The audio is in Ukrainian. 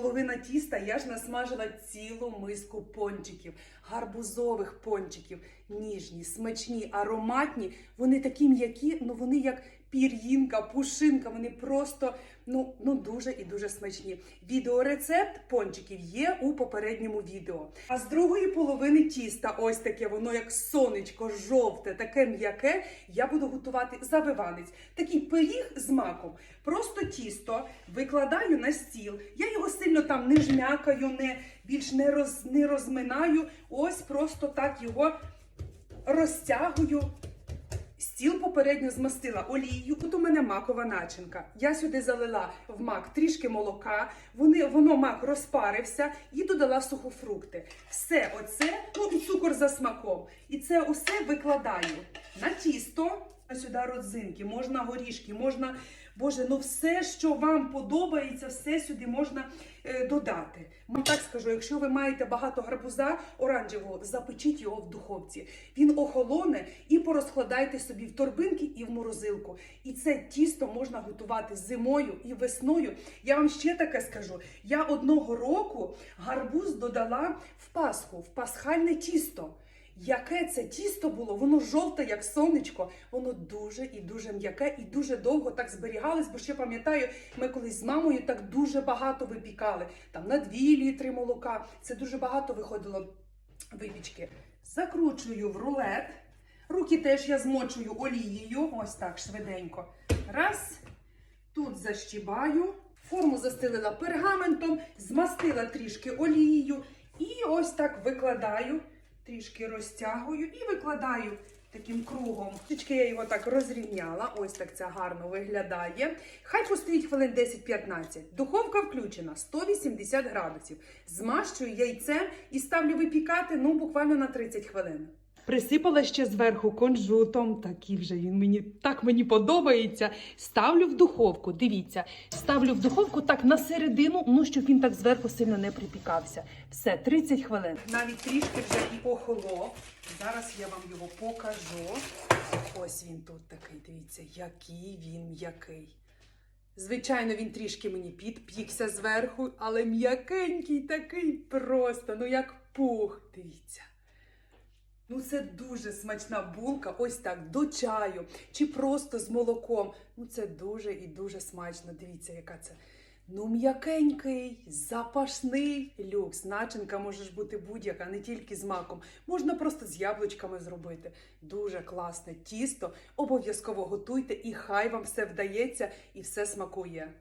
половина тіста я ж насмажила цілу миску пончиків, гарбузових пончиків, ніжні, смачні, ароматні. Вони такі м'які, ну вони як пір'їнка, пушинка. Вони просто ну, ну дуже і дуже смачні. Відеорецепт пончиків є у попередньому відео. А з другої половини тіста, ось таке, воно як сонечко, жовте, таке м'яке. Я буду готувати завиванець. Такий пиріг з маком. Просто тісто викладаю на стіл. Я його сильно там не жмякаю, не більш не, роз, не розминаю. Ось просто так його розтягую. Стіл попередньо змастила олією, тут у мене макова начинка. Я сюди залила в мак трішки молока, вони, воно мак розпарився і додала сухофрукти. Все оце, ну і цукор за смаком. І це усе викладаю на тісто. Сюди родзинки, можна горішки, можна, боже, ну все, що вам подобається, все сюди можна е, додати. Вам так скажу, якщо ви маєте багато гарбуза оранжевого, запечіть його в духовці. Він охолоне і порозкладайте собі в торбинки і в морозилку. І це тісто можна готувати зимою і весною. Я вам ще таке скажу: я одного року гарбуз додала в Пасху, в пасхальне тісто. Яке це тісто було? Воно жовте, як сонечко. Воно дуже і дуже м'яке, і дуже довго так зберігалось. Бо ще пам'ятаю, ми колись з мамою так дуже багато випікали. Там на 2 літри молока. Це дуже багато виходило випічки. Закручую в рулет. Руки теж я змочую олією. Ось так швиденько. Раз. Тут защібаю. Форму застелила пергаментом, змастила трішки олією. І ось так викладаю трішки розтягую і викладаю таким кругом. Трішки я його так розрівняла. Ось так це гарно виглядає. Хай постоїть хвилин 10-15. Духовка включена 180 градусів. Змащую яйцем і ставлю випікати ну буквально на 30 хвилин. Присипала ще зверху кунжутом, такий вже він мені так мені подобається. Ставлю в духовку. Дивіться, ставлю в духовку так на середину, ну щоб він так зверху сильно не припікався. Все, 30 хвилин. Навіть трішки вже і охолов. Зараз я вам його покажу. Ось він тут такий. Дивіться, який він м'який. Звичайно, він трішки мені підпікся зверху, але м'якенький такий просто, ну як пух. Дивіться. Ну, це дуже смачна булка, ось так, до чаю чи просто з молоком. Ну, це дуже і дуже смачно. Дивіться, яка це. Ну, м'якенький, запашний люкс. Начинка може бути будь-яка, не тільки з маком. Можна просто з яблучками зробити. Дуже класне тісто. Обов'язково готуйте і хай вам все вдається і все смакує.